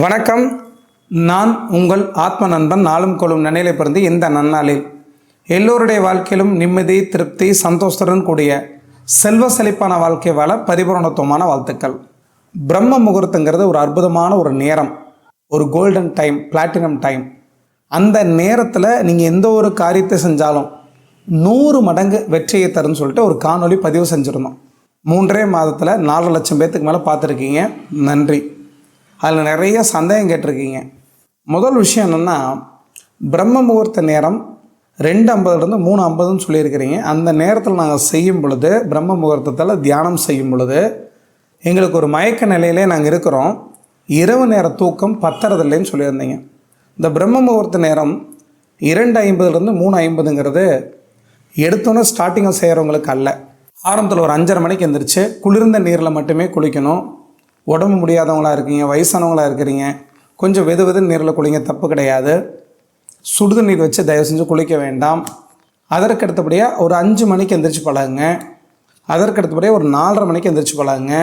வணக்கம். நான் உங்கள் ஆத்ம நண்பன் நாளும் கொள்ளும் நன்னிலை பிறந்து இந்த நன்னாளில். எல்லோருடைய வாழ்க்கையிலும் நிம்மதி திருப்தி சந்தோஷத்துடன் கூடிய செல்வ செழிப்பான வாழ்க்கை வாழ பரிபூரணத்துவமான வாழ்த்துக்கள். பிரம்ம முகூர்த்தங்கிறது ஒரு அற்புதமான ஒரு நேரம். ஒரு கோல்டன் டைம் பிளாட்டினம் டைம் அந்த நேரத்தில் நீங்கள் எந்த ஒரு காரியத்தை செஞ்சாலும் நூறு மடங்கு வெற்றியை தரும்னு சொல்லிட்டு ஒரு காணொளி பதிவு செஞ்சுருந்தோம். மூன்றே மாதத்தில் நாலு லட்சம் பேர்த்துக்கு மேலே பார்த்துருக்கீங்க. நன்றி. அதில் நிறைய சந்தேகம் கேட்டிருக்கீங்க. முதல் விஷயம் என்னென்னா பிரம்ம முகூர்த்த நேரம் ரெண்டு ஐம்பதுலேருந்து மூணு ஐம்பதுன்னு சொல்லியிருக்கிறீங்க. அந்த நேரத்தில் நாங்கள் செய்யும் பொழுது பிரம்ம முகூர்த்தத்தில் தியானம் செய்யும் பொழுது எங்களுக்கு ஒரு மயக்க நிலையிலே நாங்கள் இருக்கிறோம். இரவு நேர தூக்கம் பத்தறதில்லைன்னு சொல்லியிருந்தீங்க. இந்த பிரம்ம முகூர்த்த நேரம் இரண்டு ஐம்பதுலேருந்து மூணு ஐம்பதுங்கிறது எடுத்தோன்னே ஸ்டார்டிங்கை செய்கிறவங்களுக்கு அல்ல. ஆரம்பத்தில் ஒரு அஞ்சரை மணிக்கு எந்திரிச்சு குளிர்ந்த நீரில் மட்டுமே குளிக்கணும். உடம்பு முடியாதவங்களா இருக்கீங்க வயசானவங்களா இருக்கிறீங்க கொஞ்சம் வெது வெது நீரில் குளிங்க தப்பு கிடையாது. சுடுது நீர் வச்சு தயவு செஞ்சு குளிக்க வேண்டாம். அதற்கு அடுத்தபடியாக ஒரு அஞ்சு மணிக்கு எந்திரிச்சு பழகுங்க. அதற்கு அடுத்தபடியாக ஒரு நாலரை மணிக்கு எந்திரிச்சு பழகுங்க.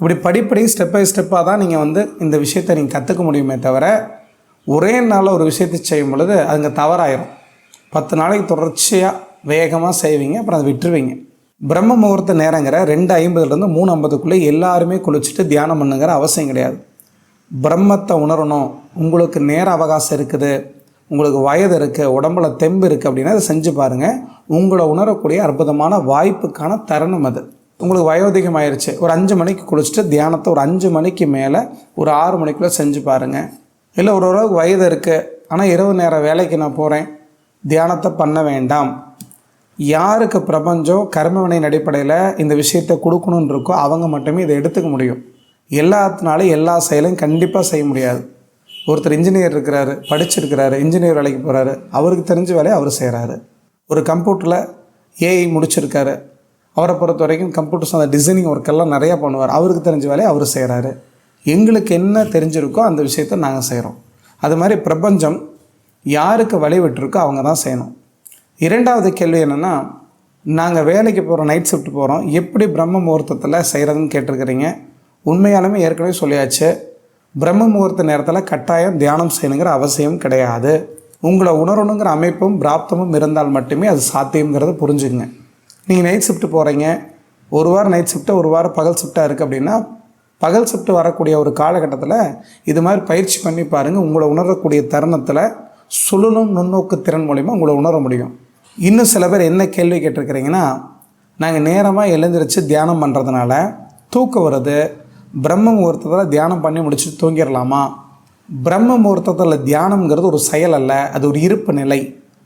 இப்படி படிப்படி ஸ்டெப் பை ஸ்டெப்பாக தான் நீங்கள் வந்து இந்த விஷயத்தை நீங்கள் கற்றுக்க முடியுமே தவிர ஒரே நாளில் ஒரு விஷயத்தை செய்யும் பொழுது அதுங்க தவறாயிரும். பத்து நாளைக்கு தொடர்ச்சியாக வேகமாக செய்வீங்க அப்புறம் அதை விட்டுருவீங்க. பிரம்ம முகூர்த்த நேரங்கிற ரெண்டு ஐம்பதுலேருந்து மூணு ஐம்பதுக்குள்ளே எல்லாருமே குளிச்சுட்டு தியானம் பண்ணுங்கிற அவசியம் கிடையாது. பிரம்மத்தை உணரணும். உங்களுக்கு நேர அவகாசம் இருக்குது. உங்களுக்கு வயது இருக்குது உடம்புல தெம்பு இருக்குது அப்படின்னா அதை செஞ்சு பாருங்கள் உங்களை உணரக்கூடிய அற்புதமான வாய்ப்புக்கான தருணம் அது. உங்களுக்கு வயோதிகம் ஆயிடுச்சு ஒரு அஞ்சு மணிக்கு குளிச்சுட்டு தியானத்தை ஒரு அஞ்சு மணிக்கு மேலே ஒரு ஆறு மணிக்குள்ளே செஞ்சு பாருங்கள் இல்லை ஒரு அளவுக்கு வயது இருக்குது ஆனால் இரவு நேர வேலைக்கு நான் போகிறேன் தியானத்தை பண்ண வேண்டாம். யாருக்கு பிரபஞ்சம் கர்மவினையின் அடிப்படையில் இந்த விஷயத்தை கொடுக்கணுன்னு இருக்கோ அவங்க மட்டுமே இதை எடுத்துக்க முடியும். எல்லாத்தினாலும் எல்லா செயலையும் கண்டிப்பாக செய்ய முடியாது. ஒருத்தர் இன்ஜினியர் இருக்கிறாரு படிச்சிருக்கிறாரு இன்ஜினியர் வேலைக்கு போகிறாரு அவருக்கு தெரிஞ்ச வேலையை அவர் செய்கிறாரு ஒரு கம்ப்யூட்டரில் ஏஐ முடிச்சிருக்காரு. அவரை பொறுத்த வரைக்கும் கம்ப்யூட்டர்ஸ் அந்த டிசைனிங் ஒர்க்கெல்லாம் நிறையா பண்ணுவார். அவருக்கு தெரிஞ்ச வேலையை அவர் செய்கிறாரு எங்களுக்கு என்ன தெரிஞ்சிருக்கோ அந்த விஷயத்தை நாங்கள் செய்கிறோம் அது மாதிரி பிரபஞ்சம் யாருக்கு வழி விட்டுருக்கோ அவங்க தான் செய்யணும். இரண்டாவது கேள்வி என்னென்னா நாங்கள் வேலைக்கு போகிறோம் நைட் ஷிஃப்ட் போகிறோம் எப்படி பிரம்ம முகூர்த்தத்தில் செய்கிறதுன்னு கேட்டிருக்கிறீங்க. உண்மையாலுமே ஏற்கனவே சொல்லியாச்சு பிரம்ம முகூர்த்த நேரத்தில் கட்டாயம் தியானம் செய்யணுங்கிற அவசியம் கிடையாது. உங்களை உணரணுங்கிற அமைப்பும் பிராப்தமும் இருந்தால் மட்டுமே அது சாத்தியங்கிறத புரிஞ்சுங்க நீங்கள் நைட் ஷிஃப்ட் போகிறீங்க ஒரு வாரம் நைட் ஷிஃப்ட்டு ஒரு வாரம் பகல் ஷிஃப்ட்டாக இருக்குது அப்படின்னா பகல் ஷிஃப்ட் வரக்கூடிய ஒரு காலகட்டத்தில் இது மாதிரி பயிற்சி பண்ணி பாருங்கள் உங்களை உணரக்கூடிய தருணத்தில் சுழலும் நுண்ணோக்கு திறன் மூலிமா உங்களை உணர முடியும். இன்னும் சில பேர் என்ன கேள்வி கேட்டிருக்கிறீங்கன்னா நாங்கள் நேரமாக எழுந்திரிச்சு தியானம் பண்ணுறதுனால தூக்கம் வருது. பிரம்ம முகூர்த்தத்தில் தியானம் பண்ணி முடிச்சு தூங்கிடலாமா? பிரம்ம முகூர்த்தத்தில் தியானம்ங்கிறது ஒரு செயல் அல்ல அது ஒரு இருப்பு நிலை.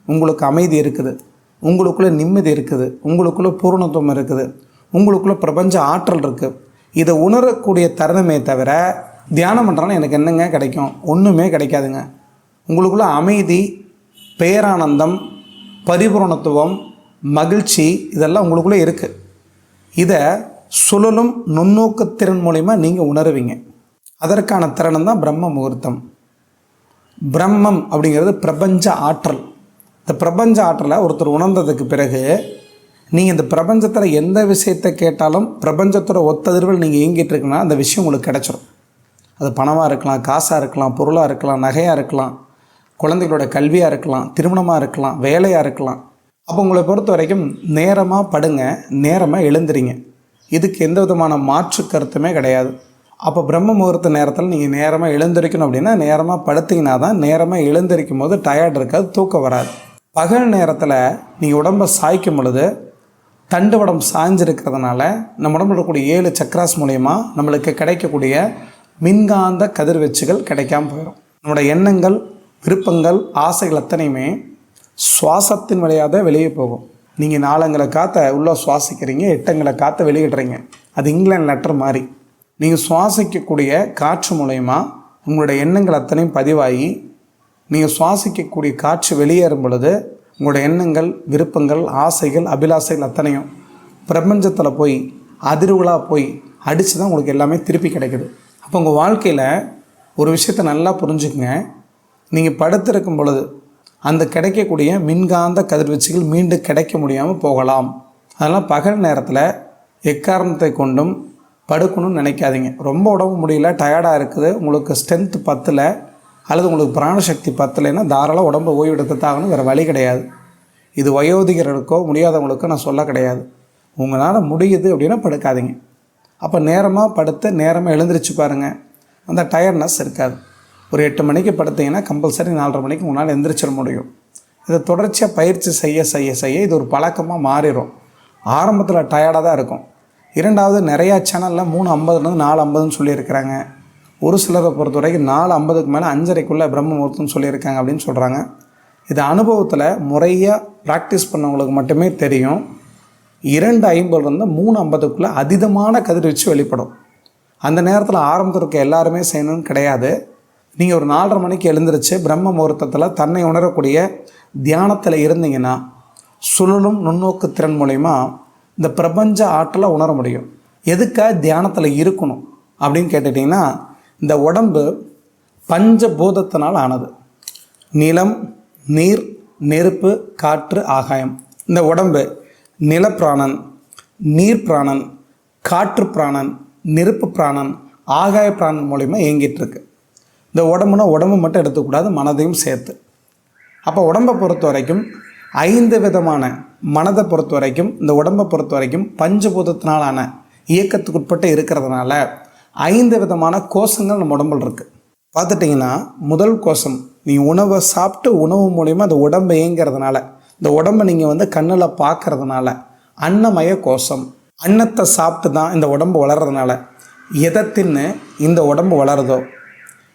உங்களுக்கு அமைதி இருக்குது. உங்களுக்குள்ளே நிம்மதி இருக்குது. உங்களுக்குள்ளே பூரணத்துவம் இருக்குது. உங்களுக்குள்ளே பிரபஞ்ச ஆற்றல் இருக்குது இதை உணரக்கூடிய தருணமே தவிர தியானம் பண்ணுறோன்னா எனக்கு என்னங்க கிடைக்கும்? ஒன்றுமே கிடைக்காதுங்க. உங்களுக்குள்ளே அமைதி பேரானந்தம் பரிபூரணத்துவம் மகிழ்ச்சி இதெல்லாம் உங்களுக்குள்ளே இருக்குது இதை சுழலும் நுண்ணோக்கத்திறன் மூலிமா நீங்கள் உணருவீங்க. அதற்கான திறனம் தான் பிரம்ம முகூர்த்தம். பிரம்மம் அப்படிங்கிறது பிரபஞ்ச ஆற்றல். இந்த பிரபஞ்ச ஆற்றலை ஒருத்தர் உணர்ந்ததுக்கு பிறகு நீங்கள் இந்த பிரபஞ்சத்தில் எந்த விஷயத்தை கேட்டாலும் பிரபஞ்சத்தோட ஒத்ததிர்வில் நீங்கள் இயங்கிட்டு இருக்குன்னா அந்த விஷயம் உங்களுக்கு கிடச்சிரும். அது பணமாக இருக்கலாம் காசாக இருக்கலாம் பொருளாக இருக்கலாம் நகையாக இருக்கலாம். குழந்தைகளோட கல்வியாக இருக்கலாம் திருமணமாக இருக்கலாம் வேலையாக இருக்கலாம். அப்போ உங்களை பொறுத்த வரைக்கும் நேரமாக படுங்க நேரமாக எழுந்துறீங்க இதுக்கு எந்த விதமான மாற்று கருத்துமே கிடையாது. அப்போ பிரம்ம முகூர்த்த நேரத்தில் நீங்கள் நேரமாக எழுந்திருக்கணும் அப்படின்னா நேரமாக படுத்தீங்கன்னா தான் நேரமாக எழுந்திருக்கும் போது டயர்ட் இருக்காது தூக்கம் வராது. பகல் நேரத்தில் நீங்கள் உடம்பை சாய்க்கும் பொழுது தண்டுவடம் சாய்ஞ்சிருக்கிறதுனால நம்ம உடம்புல இருக்கக்கூடிய ஏழு சக்ராஸ் மூலயமா நம்மளுக்கு கிடைக்கக்கூடிய மின்காந்த கதிர்வீச்சுகள் கிடைக்காம போயிடும் நம்மளோட எண்ணங்கள் விருப்பங்கள் ஆசைகள் அத்தனையுமே சுவாசத்தின் வழியாக தான் வெளியே போகும். நீங்கள் நாலங்களை காற்ற உள்ளே சுவாசிக்கிறீங்க எட்டங்களை காற்ற வெளியிடுறீங்க. அது இங்கிலாந்து லெட்டர் மாதிரி நீங்கள் சுவாசிக்கக்கூடிய காற்று மூலயமா உங்களுடைய எண்ணங்கள் அத்தனையும் பதிவாகி நீங்கள் சுவாசிக்கக்கூடிய காற்று வெளியேறும் பொழுது உங்களோட எண்ணங்கள் விருப்பங்கள் ஆசைகள் அபிலாசைகள் அத்தனையும் பிரபஞ்சத்தில் போய் அதிர்வுகளாக போய் அடித்து தான் உங்களுக்கு எல்லாமே திருப்பி கிடைக்குது. அப்போ உங்கள் வாழ்க்கையில் ஒரு விஷயத்தை நல்லா புரிஞ்சுக்குங்க. நீங்கள் படுத்திருக்கும் பொழுது அந்த கிடைக்கக்கூடிய மின்காந்த கதிர்வீச்சுகள் மீண்டும் கிடைக்க முடியாமல் போகலாம். அதெல்லாம் பகல் நேரத்தில் எக்காரணத்தை கொண்டும் படுக்கணும்னு நினைக்காதீங்க. ரொம்ப உடம்பு முடியல டயர்டாக இருக்குது உங்களுக்கு ஸ்ட்ரென்த் பத்தலை அல்லது உங்களுக்கு பிராணசக்தி பத்தலைன்னா தாராளம் உடம்பு ஓய்வெடுத்து தாகணும் வேறு வழி கிடையாது. இது வயோதிகர்களுக்கோ முடியாதவங்களுக்கோ நான் சொல்ல கிடையாது. உங்களால் முடியுது அப்படின்னா படுக்காதீங்க. அப்போ நேரமாக படுத்து நேரமாக எழுந்திரிச்சு பாருங்கள் அந்த டயர்ட்னஸ் இருக்காது. ஒரு எட்டு மணிக்கு படுத்தீங்கன்னா கம்பல்சரி நாலரை மணிக்கு உங்களால் எந்திரிச்சிட முடியும். இதை தொடர்ச்சியாக பயிற்சி செய்ய செய்ய செய்ய இது ஒரு பழக்கமாக மாறிடும் ஆரம்பத்தில் டயர்டாக தான் இருக்கும். இரண்டாவது நிறையா சேனலில் மூணு ஐம்பதுலேருந்து நாலு ஐம்பதுன்னு சொல்லியிருக்கிறாங்க. ஒரு சிலரை பொறுத்த வரைக்கும் நாலு ஐம்பதுக்கு மேலே அஞ்சரைக்குள்ளே பிரம்ம முகூர்த்தம்னு சொல்லியிருக்காங்க அப்படின்னு சொல்கிறாங்க இது அனுபவத்தில் முறையாக ப்ராக்டிஸ் பண்ணவங்களுக்கு மட்டுமே தெரியும். இரண்டு ஐம்பதுலேருந்து மூணு ஐம்பதுக்குள்ளே அதீதமான கதிர்வீச்சு வெளிப்படும். அந்த நேரத்தில் ஆரம்பத்தில் இருக்க எல்லாருமே செய்யணும்னு கிடையாது. நீங்கள் ஒரு நாலரை மணிக்கு எழுந்திரிச்சு பிரம்ம முகூர்த்தத்தில் தன்னை உணரக்கூடிய தியானத்தில் இருந்தீங்கன்னா சுழலும் நுண்ணோக்கு திறன் மூலயமா இந்த பிரபஞ்ச ஆற்றலை உணர முடியும். எதுக்காக தியானத்தில் இருக்கணும் அப்படின்னு கேட்டுட்டிங்கன்னா இந்த உடம்பு பஞ்சபூதத்தினால் ஆனது. நிலம் நீர் நெருப்பு காற்று ஆகாயம். இந்த உடம்பு நிலப்பிராணன் நீர் பிராணன் காற்று பிராணன் நெருப்பு பிராணன் ஆகாய பிராணன் மூலிமா இயங்கிட்டு இருக்கு. இந்த உடம்புனா உடம்பு மட்டும் எடுத்துக்கூடாது மனதையும் சேர்த்து. அப்போ உடம்பை பொறுத்த வரைக்கும் ஐந்து விதமான மனதை பொறுத்த வரைக்கும் இந்த உடம்பை பொறுத்த வரைக்கும் பஞ்சபூதத்தினாலான இயக்கத்துக்குட்பட்டு இருக்கிறதுனால ஐந்து விதமான கோஷங்கள் நம்ம உடம்புல இருக்குது பார்த்துட்டிங்கன்னா முதல் கோஷம் நீ உணவை சாப்பிட்டு உணவு மூலிமா அந்த உடம்பை இயங்கிறதுனால இந்த உடம்பை நீங்கள் வந்து கண்ணில் பார்க்கறதுனால அன்னமய கோஷம். அன்னத்தை சாப்பிட்டு தான் இந்த உடம்பு வளர்றதுனால எதை தின்னு இந்த உடம்பு வளருதோ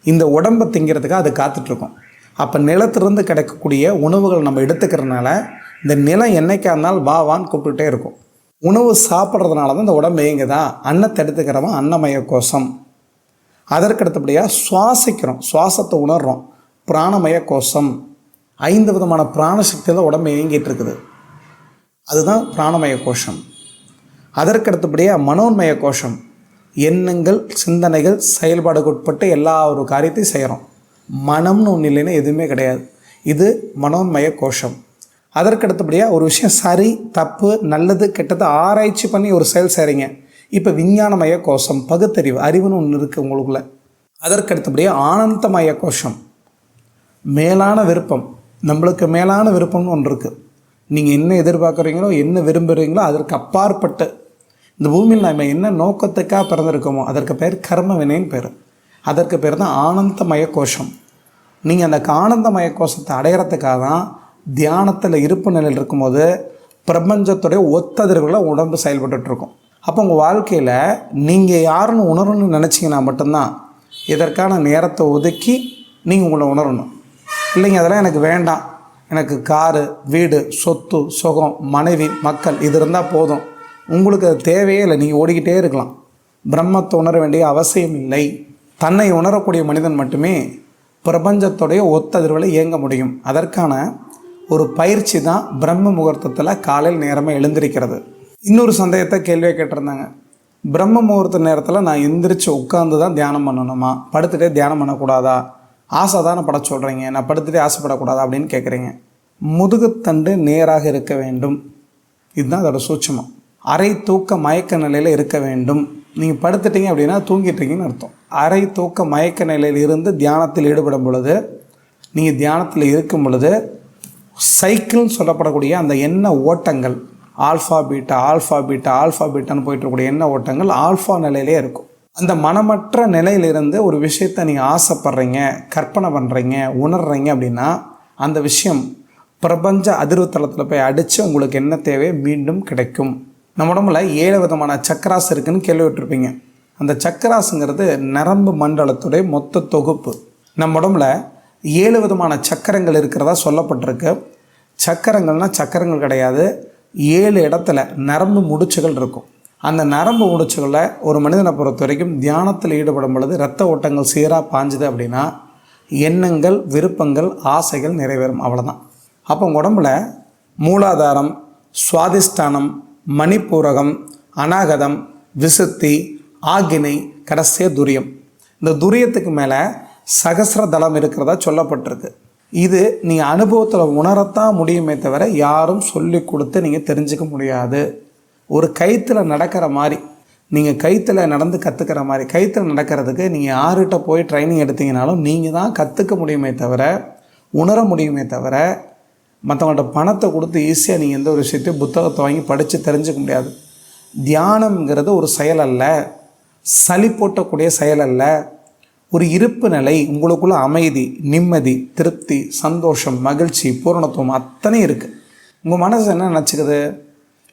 இந்த உடம்பை திங்கிறதுக்கு அது காத்துட்ருக்கோம். அப்போ நிலத்திலிருந்து கிடைக்கக்கூடிய உணவுகள் நம்ம எடுத்துக்கிறதுனால இந்த நிலம் என்னைக்கா இருந்தாலும் வா வான்னு கூப்பிட்டுட்டே இருக்கும். உணவு சாப்பிட்றதுனால தான் இந்த உடம்பு இயங்குதா? அன்னத்தை எடுத்துக்கிறவன் அன்னமய கோஷம். அதற்கு அடுத்தபடியாக சுவாசிக்கிறோம். சுவாசத்தை உணர்றோம். பிராணமய கோஷம். ஐந்து விதமான பிராணசக்தியில் உடம்பு இயங்கிட்டு இருக்குது அதுதான் பிராணமய கோஷம். அதற்கு அடுத்தபடியாக மனோன்மய கோஷம். எண்ணங்கள் சிந்தனைகள் செயல்பாடுக்கு உட்பட்டு எல்லா ஒரு காரியத்தையும் செய்கிறோம் மனம்னு ஒன்று இல்லைன்னா எதுவுமே கிடையாது. இது மனோன்மய கோஷம். அதற்கு அடுத்தபடியாக ஒரு விஷயம் சரி தப்பு நல்லது கெட்டது ஆராய்ச்சி பண்ணி ஒரு செயல் செய்கிறீங்க இப்போ விஞ்ஞானமய கோஷம் பகுத்தறிவு அறிவுன்னு ஒன்று இருக்குது உங்களுக்குள்ள. அதற்கு அடுத்தபடியாக ஆனந்தமய கோஷம். மேலான விருப்பம். நம்மளுக்கு மேலான விருப்பம்னு ஒன்று இருக்குது நீங்கள் என்ன எதிர்பார்க்குறீங்களோ என்ன விரும்புகிறீங்களோ அதற்கு அப்பாற்பட்டு இந்த பூமியில் நம்ம என்ன நோக்கத்துக்காக பிறந்திருக்கோமோ அதற்கு பேர் கர்ம வினைன்னு பேர். அதற்கு பேர் தான் ஆனந்தமய கோஷம். நீங்கள் அந்த ஆனந்தமய கோஷத்தை அடையிறதுக்காக தான் தியானத்தில் இருப்பு நிலையில் இருக்கும்போது பிரபஞ்சத்துடைய ஒத்ததிர்களை உடம்பு செயல்பட்டுருக்கும் அப்போ உங்கள் வாழ்க்கையில் நீங்கள் யாருன்னு உணரணும்னு நினச்சிங்கன்னா மட்டும்தான் இதற்கான நேரத்தை ஒதுக்கி நீங்கள் உங்களை உணரணும். இல்லைங்க அதெல்லாம் எனக்கு வேண்டாம். எனக்கு காரு வீடு சொத்து சுகம் மனைவி மக்கள் இது இருந்தால் போதும். உங்களுக்கு அது தேவையே இல்லை. நீங்கள் ஓடிக்கிட்டே இருக்கலாம். பிரம்மத்தை உணர வேண்டிய அவசியம் இல்லை. தன்னை உணரக்கூடிய மனிதன் மட்டுமே பிரபஞ்சத்துடைய ஒத்ததிர்வில் இயங்க முடியும். அதற்கான ஒரு பயிற்சி தான் பிரம்ம முகூர்த்தத்தில் காலையில் நேரமாக எழுந்திருக்கிறது. இன்னொரு சந்தேகத்தை கேள்வியாக கேட்டிருந்தாங்க. பிரம்ம முகூர்த்த நேரத்தில் நான் எந்திரிச்சு உட்காந்து தான் தியானம் பண்ணணுமா? படுத்துகிட்டே தியானம் பண்ணக்கூடாதா? ஆசை தானே பட சொல்கிறீங்க நான் படுத்துகிட்டே ஆசைப்படக்கூடாதா அப்படின்னு கேட்குறீங்க முதுகுத்தண்டு நேராக இருக்க வேண்டும். இதுதான் அதோடய சூட்சமம். அரை தூக்க மயக்க நிலையில் இருக்க வேண்டும். நீங்கள் படுத்துட்டீங்க அப்படின்னா தூங்கிட்டீங்கன்னு அர்த்தம். அரை தூக்க மயக்க நிலையில் இருந்து தியானத்தில் ஈடுபடும் பொழுது நீங்கள் தியானத்தில் இருக்கும் பொழுது சைக்கிள்னு சொல்லப்படக்கூடிய அந்த எண்ண ஓட்டங்கள் alpha beta alpha beta alpha பீட்டான்னு போயிட்டு இருக்கக்கூடிய எண்ண ஓட்டங்கள் ஆல்ஃபா நிலையிலே இருக்கும். அந்த மனமற்ற நிலையிலிருந்து ஒரு விஷயத்தை நீங்கள் ஆசைப்படுறீங்க கற்பனை பண்ணுறீங்க உணர்றீங்க அப்படின்னா அந்த விஷயம் பிரபஞ்ச அதிர்வு தளத்தில் போய் அடித்து உங்களுக்கு என்ன தேவை மீண்டும் கிடைக்கும். நம்ம உடம்புல ஏழு விதமான சக்கராஸ் இருக்குன்னு கேள்விப்பட்டிருப்பீங்க. அந்த சக்கராஸுங்கிறது நரம்பு மண்டலத்துடைய மொத்த தொகுப்பு. நம்ம உடம்புல ஏழு விதமான சக்கரங்கள் இருக்கிறதா சொல்லப்பட்டிருக்கு. சக்கரங்கள்னால் சக்கரங்கள் கிடையாது. ஏழு இடத்துல நரம்பு முடிச்சுகள் இருக்கும். அந்த நரம்பு முடிச்சுகளை ஒரு மனிதனை பொறுத்த வரைக்கும் தியானத்தில் ஈடுபடும் பொழுது இரத்த ஓட்டங்கள் சீராக பாஞ்சுது அப்படின்னா எண்ணங்கள் விருப்பங்கள் ஆசைகள் நிறைவேறும். அவ்வளோதான் அப்போ உங்கள் உடம்புல மூலாதாரம் சுவாதிஷ்டானம் மணிப்பூரகம் அநாகதம் விசுத்தி ஆகினை கடைசிய துரியம். இந்த துரியத்துக்கு மேலே சகசிர தளம் இருக்கிறதா சொல்லப்பட்டிருக்கு. இது நீங்கள் அனுபவத்தில் உணரத்தான் முடியுமே தவிர யாரும் சொல்லி கொடுத்து நீங்கள் தெரிஞ்சுக்க முடியாது. ஒரு கைத்தில் நடக்கிற மாதிரி நீங்கள் கைத்தில் நடந்து கற்றுக்கிற மாதிரி கைத்தில் நடக்கிறதுக்கு நீங்கள் யார்கிட்ட போய் ட்ரைனிங் எடுத்தீங்கனாலும் நீங்கள் தான் கற்றுக்க முடியுமே தவிர உணர முடியுமே தவிர மற்றவங்கள்ட்ட பணத்தை கொடுத்து ஈஸியாக நீங்கள் எந்த ஒரு விஷயத்தையும் புத்தகத்தை வாங்கி படித்து தெரிஞ்சுக்க முடியாது. தியானம்ங்கிறது ஒரு செயல் அல்ல. சளி போட்டக்கூடிய செயல் அல்ல. ஒரு இருப்பு நிலை உங்களுக்குள்ள அமைதி நிம்மதி திருப்தி சந்தோஷம் மகிழ்ச்சி பூரணத்துவம் அத்தனை இருக்குது உங்கள் மனசு என்ன நினச்சிக்குது?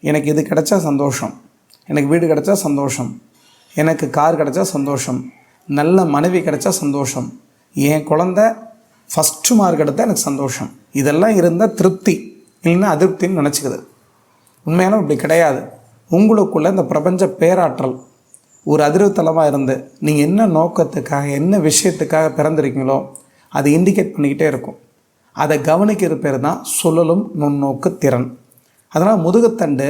எனக்கு இது கிடைச்சா சந்தோஷம். எனக்கு வீடு கிடைச்சா சந்தோஷம். எனக்கு கார் கிடைச்சா சந்தோஷம். நல்ல மனைவி கிடைச்சா சந்தோஷம். என் குழந்த ஃபஸ்ட்டு மார்க் எடுத்தால் எனக்கு சந்தோஷம். இதெல்லாம் இருந்தால் திருப்தி. இல்லைன்னா அதிருப்தின்னு நினச்சிக்குது. உண்மையான இப்படி கிடையாது. உங்களுக்குள்ளே இந்த பிரபஞ்ச பேராற்றல் ஒரு அதிர்வுத்தலமாக இருந்து நீங்கள் என்ன நோக்கத்துக்காக என்ன விஷயத்துக்காக பிறந்திருக்கீங்களோ அதை இண்டிகேட் பண்ணிக்கிட்டே இருக்கும். அதை கவனிக்கிற பேர் தான் சுழலும் நுண்ணோக்கு திறன். அதனால் முதுகுத்தண்டு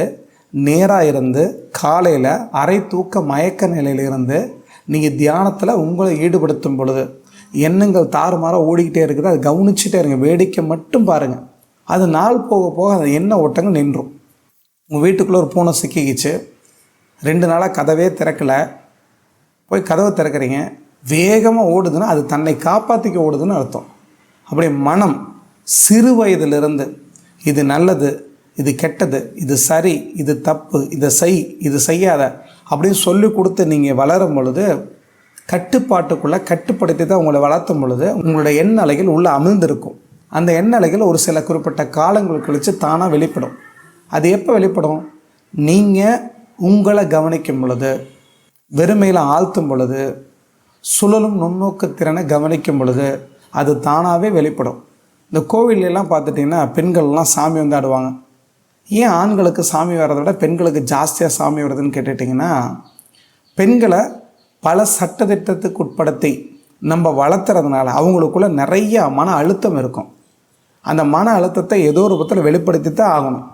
நேராக இருந்து காலையில் அரை தூக்க மயக்க நிலையிலிருந்து நீங்கள் தியானத்தில் உங்களை ஈடுபடுத்தும் பொழுது எண்ணங்கள் தாறுமாறாக ஓடிக்கிட்டே இருக்குது. அதை கவனிச்சுட்டே இருங்க. வேடிக்கை மட்டும் பாருங்கள் அது நாள் போக போக அந்த எண்ணெய் ஓட்டங்கள் நின்றும். உங்கள் வீட்டுக்குள்ளே ஒரு பூனை சிக்கிக்கிச்சு. ரெண்டு நாளாக கதவே திறக்கலை. போய் கதவை திறக்கிறீங்க. வேகமாக ஓடுதுன்னா அது தன்னை காப்பாற்றிக்க ஓடுதுன்னு அர்த்தம். அப்படி மனம் சிறு வயதிலிருந்து இது நல்லது இது கெட்டது இது சரி இது தப்பு இதை செய் இது செய்யாத அப்படின்னு சொல்லி கொடுத்து நீங்கள் வளரும் பொழுது கட்டுப்பாட்டுக்குள்ளே கட்டுப்படுத்தி தான் உங்களை வளர்த்தும் பொழுது உங்களோட எண்ண அலைகள் உள்ளே அமிழ்ந்திருக்கும் அந்த எண்ண அலைகள் ஒரு சில குறிப்பிட்ட காலங்கள் கழித்து தானாக வெளிப்படும். அது எப்போ வெளிப்படும்? நீங்கள் உங்களை கவனிக்கும் பொழுது வெறுமையில் ஆழ்த்தும் பொழுது சுழலும் நுண்ணோக்கு திறனை கவனிக்கும் பொழுது அது தானாகவே வெளிப்படும். இந்த கோவிலெல்லாம் பார்த்துட்டிங்கன்னா பெண்கள்லாம் சாமி வந்து ஆடுவாங்க. ஏன் ஆண்களுக்கு சாமி வர்றதை விட பெண்களுக்கு ஜாஸ்தியாக சாமி வருதுன்னு கேட்டுட்டிங்கன்னா பெண்களை பல சட்டத்திட்டத்துக்கு உட்படுத்தி நம்ம வளர்த்துறதுனால அவங்களுக்குள்ள நிறைய மன அழுத்தம் இருக்கும். அந்த மன அழுத்தத்தை ஏதோ ஒரு விதத்தில் வெளிப்படுத்தி தான் ஆகணும்.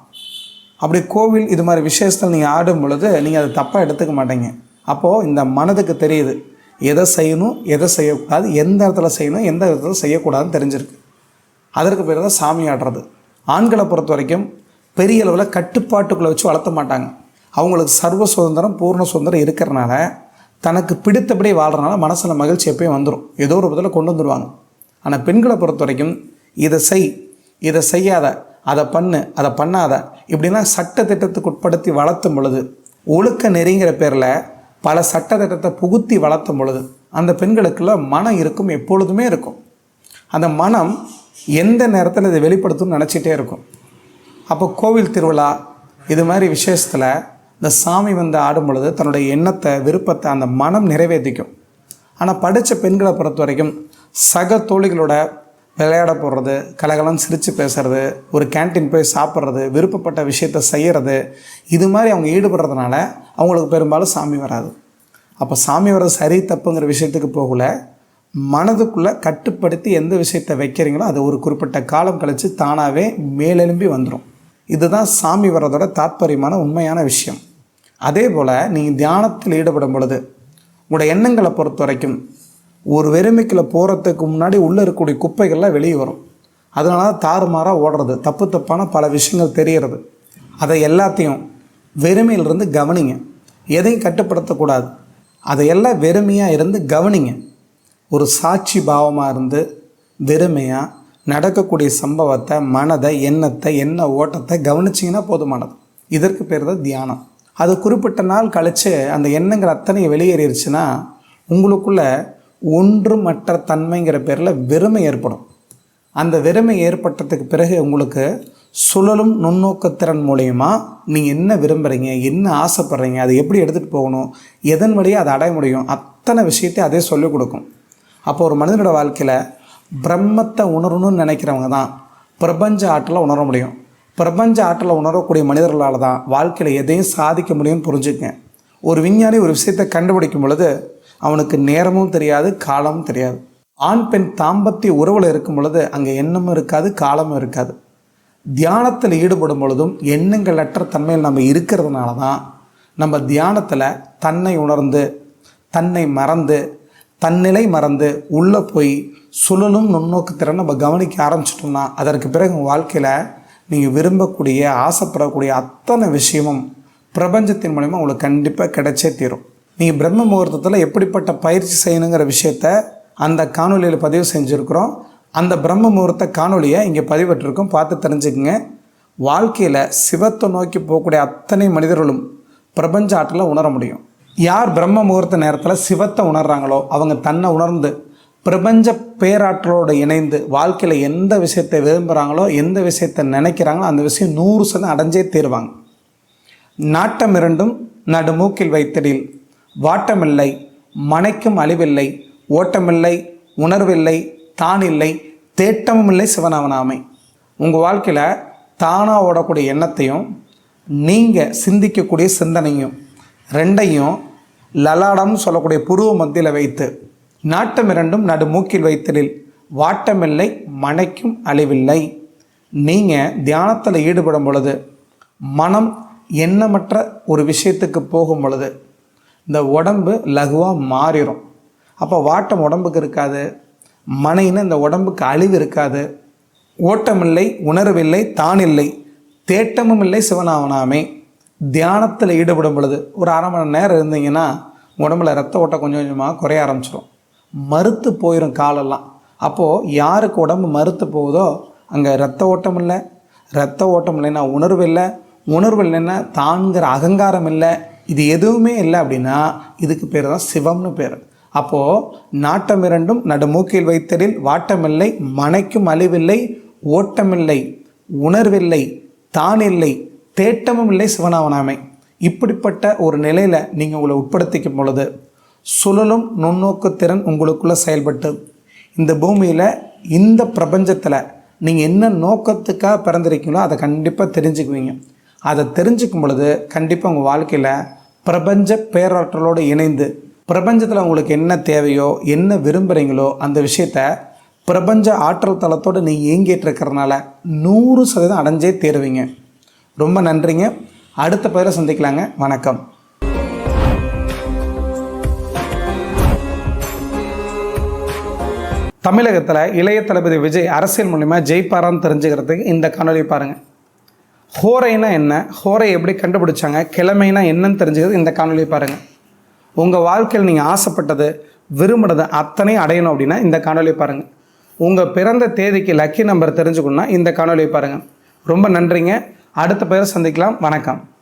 அப்படி கோவில் இது மாதிரி விசேஷத்தில் நீங்கள் ஆடும் பொழுது நீங்கள் அதை தப்பாக எடுத்துக்க மாட்டீங்க. அப்போது இந்த மனதுக்கு தெரியுது. எதை செய்யணும் எதை செய்யக்கூடாது எந்த இடத்துல செய்யணும் எந்த இடத்துல செய்யக்கூடாதுன்னு தெரிஞ்சிருக்கு. அதற்கு பேர் தான் சாமி ஆடுறது. ஆண்களை பொறுத்த வரைக்கும் பெரிய அளவில் கட்டுப்பாட்டுக்குள்ளே வச்சு வளர்த்த மாட்டாங்க. அவங்களுக்கு சர்வ சுதந்திரம் பூர்ண சுதந்திரம் இருக்கிறனால தனக்கு பிடித்தபடி வாழ்கிறனால மனசில் மகிழ்ச்சி எப்பயும் வந்துடும் ஏதோ ஒரு விதத்தில் கொண்டு வந்துடுவாங்க ஆனால் பெண்களை பொறுத்த வரைக்கும் இதை செய் இதை செய்யாத அதை பண்ணு அதை பண்ணாத இப்படின்னா சட்ட திட்டத்துக்கு உட்படுத்தி வளர்த்தும் பொழுது ஒழுக்க நெறிங்கிற பேரில் பல சட்ட திட்டத்தை புகுத்தி வளர்த்தும் பொழுது அந்த பெண்களுக்குள்ள மனம் இருக்கும் எப்பொழுதுமே இருக்கும். அந்த மனம் எந்த நேரத்தில் இதை வெளிப்படுத்தும்னு நினச்சிட்டே இருக்கும். அப்போ கோவில் திருவிழா இது மாதிரி விசேஷத்தில் இந்த சாமி வந்து ஆடும் பொழுது தன்னுடைய எண்ணத்தை விருப்பத்தை அந்த மனம் நிறைவேற்றிக்கும். ஆனால் படித்த பெண்களை பொறுத்த வரைக்கும் சக தோழிகளோட விளையாட போடுறது கலகலம் சிரித்து பேசுறது ஒரு கேன்டீன் போய் சாப்பிட்றது விருப்பப்பட்ட விஷயத்த செய்கிறது இது மாதிரி அவங்க ஈடுபடுறதுனால அவங்களுக்கு பெரும்பாலும் சாமி வராது. அப்போ சாமி வர்றது சரி தப்புங்கிற விஷயத்துக்கு போகல. மனதுக்குள்ளே கட்டுப்படுத்தி எந்த விஷயத்தை வைக்கிறீங்களோ அது ஒரு குறிப்பிட்ட காலம் கழித்து தானாகவே மேலெலும்பி வந்துடும் இதுதான் சாமி வர்றதோட தாற்பயமான உண்மையான விஷயம். அதே போல் நீங்கள் தியானத்தில் ஈடுபடும் பொழுது உங்களோட எண்ணங்களை பொறுத்த வரைக்கும் ஒரு வெறுமைக்குள்ளே போகிறதுக்கு முன்னாடி உள்ளே இருக்கக்கூடிய குப்பைகள்லாம் வெளியே வரும். அதனால தான் தாறுமாறாக ஓடுறது தப்பு தப்பான பல விஷயங்கள் தெரிகிறது. அதை எல்லாத்தையும் வெறுமையிலிருந்து கவனிங்க. எதையும் கட்டுப்படுத்தக்கூடாது. அதையெல்லாம் வெறுமையாக இருந்து கவனிங்க. ஒரு சாட்சி பாவமாக இருந்து வெறுமையாக நடக்கக்கூடிய சம்பவத்தை மனதை எண்ணத்தை எண்ண ஓட்டத்தை கவனிச்சிங்கன்னா போதுமானது. இதற்கு பேர் தான் தியானம். அது குறிப்பிட்ட நாள் கழித்து அந்த எண்ணங்கள் அத்தனை வெளியேறிடுச்சுன்னா உங்களுக்குள்ள ஒன்றுமற்ற தன்மைங்கிற பேரில் வெறுமை ஏற்படும். அந்த வெறுமை ஏற்பட்டதுக்கு பிறகு உங்களுக்கு சுழலும் நுண்ணோக்கத்திறன் மூலயமா நீங்கள் என்ன விரும்புகிறீங்க என்ன ஆசைப்பட்றீங்க அதை எப்படி எடுத்துகிட்டு போகணும் எதன் வழியாக அதை அடைய முடியும் அத்தனை விஷயத்தையும் அதே சொல்லிக் கொடுக்கும். அப்போ ஒரு மனிதனோட வாழ்க்கையில் பிரம்மத்தை உணரணும்னு நினைக்கிறவங்க தான் பிரபஞ்ச ஆற்றலை உணர முடியும். பிரபஞ்ச ஆற்றலை உணரக்கூடிய மனிதர்களால் தான் வாழ்க்கையில் எதையும் சாதிக்க முடியும்னு புரிஞ்சுக்கங்க. ஒரு விஞ்ஞானி ஒரு விஷயத்தை கண்டுபிடிக்கும் பொழுது அவனுக்கு நேரமும் தெரியாது காலமும் தெரியாது. ஆண் பெண் தாம்பத்திய உறவில் இருக்கும் பொழுது அங்கே எண்ணமும் இருக்காது காலமும் இருக்காது. தியானத்தில் ஈடுபடும் பொழுதும் எண்ணங்கள் அற்ற தன்மையில் நம்ம இருக்கிறதுனால தான் நம்ம தியானத்தில் தன்னை உணர்ந்து தன்னை மறந்து தன்னிலை மறந்து உள்ளே போய் சுழலும் நுண்ணோக்கு திறன் நம்ம கவனிக்க ஆரம்பிச்சிட்டோம்னா அதற்கு பிறகு உங்கள் வாழ்க்கையில் நீங்கள் விரும்பக்கூடிய ஆசைப்படக்கூடிய அத்தனை விஷயமும் பிரபஞ்சத்தின் மூலிமா உங்களுக்கு கண்டிப்பாக கிடைச்சே தீரும். நீங்கள் பிரம்ம முகூர்த்தத்தில் எப்படிப்பட்ட பயிற்சி செய்யணுங்கிற விஷயத்த அந்த காணொலியில் பதிவு செஞ்சுருக்குறோம். அந்த பிரம்ம முகூர்த்த காணொலியை இங்கே பதிவிட்டிருக்கோம். பார்த்து தெரிஞ்சுக்குங்க. வாழ்க்கையில் சிவத்தை நோக்கி போகக்கூடிய அத்தனை மனிதர்களும் பிரபஞ்ச ஆற்றலை உணர முடியும். யார் பிரம்ம முகூர்த்த நேரத்தில் சிவத்தை உணர்றாங்களோ அவங்க தன்னை உணர்ந்து பிரபஞ்ச பேராற்றலோடு இணைந்து வாழ்க்கையில் எந்த விஷயத்தை விரும்புகிறாங்களோ எந்த விஷயத்தை நினைக்கிறாங்களோ அந்த விஷயம் நூறு சதம் அடைஞ்சே தீருவாங்க. நாட்டம் இரண்டும் நடுமூக்கில் வைத்திடில். வாட்டமில்லை மனைக்கும் அழிவில்லை ஓட்டமில்லை உணர்வில்லை தான் இல்லை தேட்டமும் இல்லை சிவனாவனாமை. உங்கள் வாழ்க்கையில் தானாக ஓடக்கூடிய எண்ணத்தையும் நீங்கள் சிந்திக்கக்கூடிய சிந்தனையும் ரெண்டையும் லலாடம்னு சொல்லக்கூடிய புருவ மத்தியில் வைத்து நாட்டமிரண்டும் நடு மூக்கில் வைத்தலில் வாட்டமில்லை மனைக்கும் அழிவில்லை. நீங்கள் தியானத்தில் ஈடுபடும் பொழுது மனம் எண்ணமற்ற ஒரு விஷயத்துக்கு போகும் பொழுது இந்த உடம்பு லகுவாக மாறிடும் அப்போ வாட்டம் உடம்புக்கு இருக்காது மனைன்னு இந்த உடம்புக்கு அழிவு இருக்காது. ஓட்டமில்லை உணர்வில்லை தான் இல்லை தேட்டமும் இல்லை சிவனாவனாமே. தியானத்தில் ஈடுபடும் பொழுது ஒரு அரை மணி நேரம் இருந்தீங்கன்னா உடம்புல ரத்த ஓட்டம் கொஞ்சம் கொஞ்சமாக குறைய ஆரம்பிச்சிடும் மறுத்து போயிடும் காலெல்லாம். அப்போது யாருக்கு உடம்பு மறுத்து போகுதோ அங்கே ரத்த ஓட்டம் இல்லை. ரத்த ஓட்டம் இல்லைன்னா உணர்வு இல்லை. உணர்வு இல்லைன்னா தான்கிற அகங்காரம் இல்லை. இது எதுவுமே இல்லை அப்படின்னா இதுக்கு பேர் தான் சிவம்னு பேர். அப்போது நாட்டம் இரண்டும் நடுமூக்கில் வைத்தலில் வாட்டமில்லை மனைக்கும் அழிவில்லை ஓட்டமில்லை உணர்வில்லை தான் இல்லை தேட்டமும் இல்லை சிவனாவனாமை. இப்படிப்பட்ட ஒரு நிலையில் நீங்கள் உங்களை உட்படுத்திக்கும் பொழுது சுழலும் நுண்ணோக்கு திறன் உங்களுக்குள்ளே செயல்பட்டு இந்த பூமியில் இந்த பிரபஞ்சத்தில் நீங்கள் என்ன நோக்கத்துக்காக பிறந்திருக்கீங்களோ அதை கண்டிப்பாக தெரிஞ்சுக்குவீங்க. அதை தெரிஞ்சுக்கும் பொழுது கண்டிப்பாக உங்கள் வாழ்க்கையில் பிரபஞ்ச பேராற்றலோடு இணைந்து பிரபஞ்சத்தில் உங்களுக்கு என்ன தேவையோ என்ன விரும்புகிறீங்களோ அந்த விஷயத்த பிரபஞ்ச ஆற்றல் தளத்தோடு நீங்கள் இயங்கிட்டு இருக்கிறதுனால நூறு சதவீதம் அடைஞ்சே தேருவீங்க. ரொம்ப நன்றிங்க. அடுத்த பேரை சந்திக்கலாங்க. வணக்கம். தமிழகத்தில் இளைய தளபதி விஜய் அரசியல் மூலிமா ஜெயிப்பாரான்னு தெரிஞ்சுக்கிறதுக்கு இந்த காணொலி பாருங்கள் ஹோரைனா என்ன? ஹோரை எப்படி கண்டுபிடிச்சாங்க? கிழமைனா என்னன்னு தெரிஞ்சுக்கிறது இந்த காணொலி பாருங்கள் உங்கள் வாழ்க்கையில் நீங்கள் ஆசைப்பட்டது விரும்பினது அத்தனை அடையணும் அப்படின்னா இந்த காணொலி பாருங்கள் உங்கள் பிறந்த தேதிக்கு லக்கி நம்பர் தெரிஞ்சுக்கணுன்னா இந்த காணொலி பாருங்கள் ரொம்ப நன்றிங்க. அடுத்த பேரை சந்திக்கலாம். வணக்கம்.